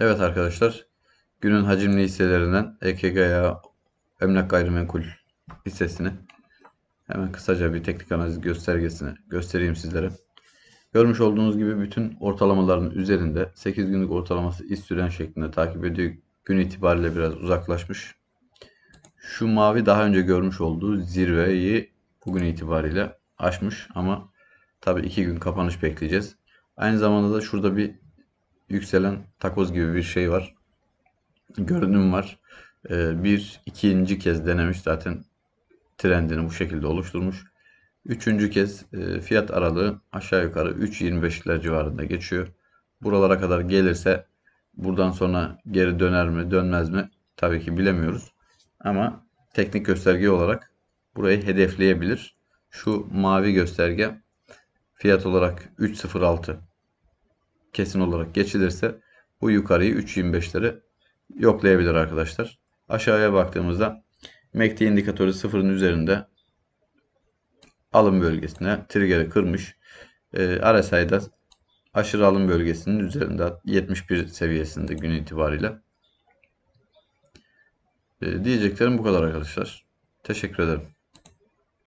Evet arkadaşlar, günün hacimli hisselerinden EKG'ya emlak gayrimenkul hissesini hemen kısaca bir teknik analiz göstergesini göstereyim sizlere. Görmüş olduğunuz gibi bütün ortalamaların üzerinde 8 günlük ortalaması iz süren şeklinde takip ediyor. Gün itibariyle biraz uzaklaşmış. Şu mavi daha önce görmüş olduğu zirveyi bugün itibariyle aşmış ama tabii 2 gün kapanış bekleyeceğiz. Aynı zamanda da şurada bir yükselen takoz gibi bir şey var. Görünüm var. Ee, bir ikinci kez denemiş zaten trendini bu şekilde oluşturmuş. Üçüncü kez e, fiyat aralığı aşağı yukarı 3.25'ler civarında geçiyor. Buralara kadar gelirse buradan sonra geri döner mi dönmez mi tabii ki bilemiyoruz. Ama teknik gösterge olarak burayı hedefleyebilir. Şu mavi gösterge fiyat olarak 3.06 kesin olarak geçilirse bu yukarıyı 3.25'leri yoklayabilir arkadaşlar. Aşağıya baktığımızda MACD indikatörü sıfırın üzerinde alım bölgesine trigger'i kırmış. E, RSI'da aşırı alım bölgesinin üzerinde 71 seviyesinde gün itibariyle. E, diyeceklerim bu kadar arkadaşlar. Teşekkür ederim.